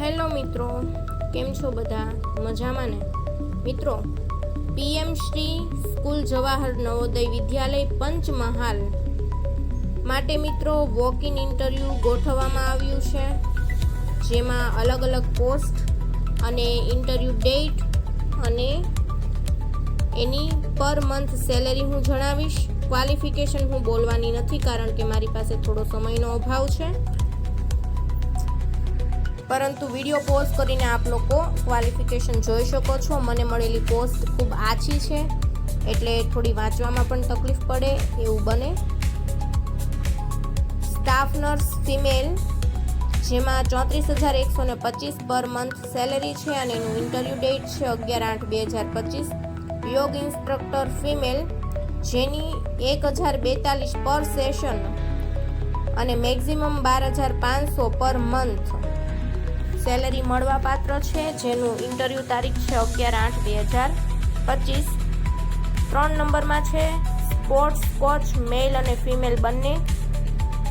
Hello મિત્રો, કેમ છો બધા? મજામાં ને? મિત્રો, પીએમ શ્રી સ્કૂલ જવાહર નવોદય વિદ્યાલય પંચમહાલ માટે મિત્રો વોક ઇન ઇન્ટરવ્યૂ ગોઠવવામાં આવ્યું છે, જેમાં અલગ અલગ પોસ્ટ અને ઇન્ટરવ્યૂ ડેટ અને એની પર મંથ સેલેરી હું જણાવીશ. ક્વોલિફિકેશન હું બોલવાની નથી કારણ કે મારી પાસે થોડો સમયનો અભાવ છે. પરંતુ વીડિયો પોઝ કરીને આપ લોકો ક્વોલિફિકેશન જોઈ શકો છો. મને મળેલી પોસ્ટ ખૂબ આછી છે, એટલે થોડી વાંચવામાં પણ તકલીફ પડે, એવું બને. સ્ટાફ નર્સ ફિમેલ જેમાં ચોત્રીસ હજાર એકસો ને પચીસ પર મંથ સેલેરી છે અને એનું ઇન્ટરવ્યૂ ડેટ છે અગિયાર આઠ બે હજાર પચીસ. યોગ ઇન્સ્ટ્રક્ટર ફિમેલ જેની એક હજાર બેતાલીસ પર સેશન અને મેક્ઝિમમ બાર હજાર પાંચસો પર મંથ સેલરી મળવા પાત્ર છે, જેનું ઇન્ટરવ્યૂ તારીખ છે અગિયાર આઠ બે હજાર પચીસ. ત્રણ નંબરમાં છે, સ્પોર્ટ્સ કોચ, મેલ અને ફિમેલ બંને,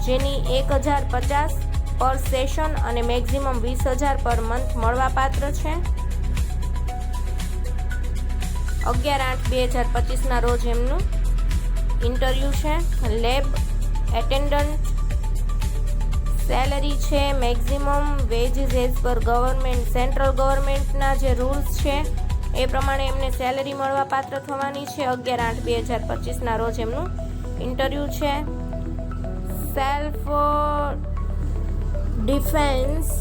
જેની એક હજાર પચાસ પર સેશન અને મેક્ઝિમમ વીસ હજાર પર મંથ મળવા પાત્ર છે. અગિયાર આઠ બે હજાર પચીસના રોજ એમનું ઇન્ટરવ્યૂ છે, લેબ એટેન્ડન્ટ સેલરી છે મેક્ઝિમમ વેજીસ પર ગવર્મેન્ટ, સેન્ટ્રલ ગવર્મેન્ટના જે રૂલ્સ છે, એ પ્રમાણે એમને સેલરી મળવા પાત્ર થવાની છે. અગિયાર આઠ બે હજાર પચીસના રોજ એમનું ઇન્ટરવ્યૂ છે. Self defence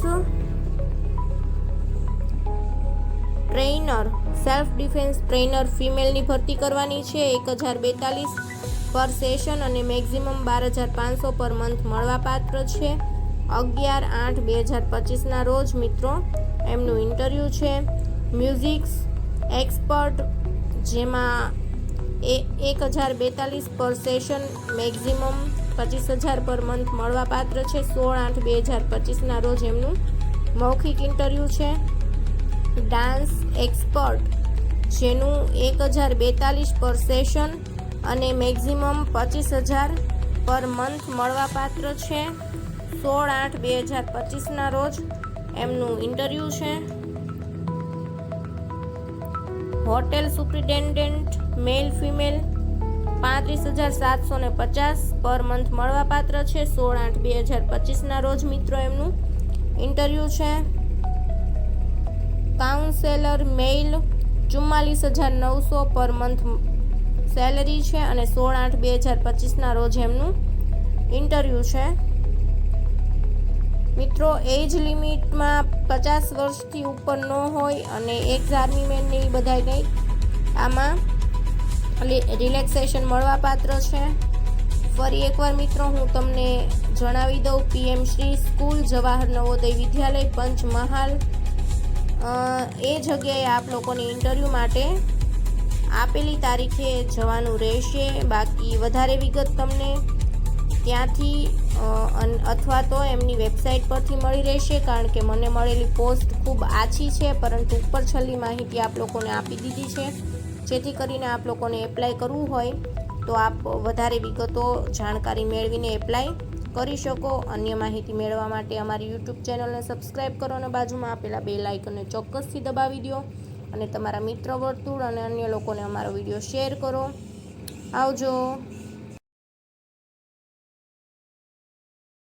trainer self defence trainer ફિમેલની ભરતી કરવાની છે. એક હજાર બેતાલીસ પર સેશન અને મેક્ઝિમમ બાર હજાર પાંચસો પર મંથ મળવાપાત્ર છે. અગિયાર આઠ બે હજાર પચીસના રોજ, મિત્રો, એમનું ઇન્ટરવ્યૂ છે. મ્યુઝિક્સ એક્સપર્ટ, જેમાં એ એક હજાર બેતાલીસ પર સેશન મેક્ઝિમમ પચીસ હજાર પર મંથ મળવાપાત્ર છે. સોળ આઠ બે હજાર પચીસના રોજ એમનું મૌખિક ઇન્ટરવ્યૂ છે. ડાન્સ એક્સપર્ટ, જેનું એક હજાર બેતાલીસ પર સેશન અને મેક્ઝિમમ પચીસ હજાર પર મંથ મળવાપાત્ર છે. સોળ આઠ બે હજાર પચીસના રોજ એમનું ઇન્ટરવ્યૂ છે. હોટેલ સુપ્રિન્ટેન્ડન્ટ, મેલ ફિમેલ, પાંત્રીસ હજાર સાતસો ને પચાસ પર મંથ મળવાપાત્ર છે. સોળ આઠ બે હજાર પચીસના રોજ મિત્રો એમનું ઇન્ટરવ્યૂ છે. કાઉન્સેલર મેઇલ ચુમ્માલીસ હજાર નવસો પર મંથ સેલરી છે અને સોળ આઠ બે હજાર પચીસના રોજ એમનું ઇન્ટરવ્યૂ છે. મિત્રો એજ લિમિટમાં પચાસ વર્ષથી ઉપર ન હોય અને એક આર્મી એ બધા કંઈક આમાં રિલેક્સેશન મળવાપાત્ર છે. ફરી એકવાર મિત્રો, હું તમને જણાવી દઉં, પીએમ શ્રી સ્કૂલ જવાહર નવોદય વિદ્યાલય, પંચમહાલ. એ જગ્યાએ આપ લોકોની ઇન્ટરવ્યૂ માટે આપેલી તારીખે જવાનું રહેશે. બાકી વધારે વિગત તમને ત્યાંથી અથવા તો એમની વેબસાઇટ પરથી મળી રહેશે, કારણ કે મને મળેલી પોસ્ટ ખૂબ આછી છે, પરંતુ ઉપર છેલ્લી માહિતી આપ લોકોને આપી દીધી છે. જેથી કરીને આપ લોકોને એપ્લાય કરવું હોય, તો આપ વધારે વિગતો જાણકારી મેળવીને એપ્લાય કરી શકો. અન્ય માહિતી મેળવવા માટે અમારી યુટ્યુબ ચેનલને સબસ્ક્રાઇબ કરો અને બાજુમાં આપેલા બે લાઇકનને ચોક્કસથી દબાવી દો. અને તમારા મિત્ર વર્તુળ અને અન્ય લોકોને અમારો વીડિયો શેર કરો. આવજો.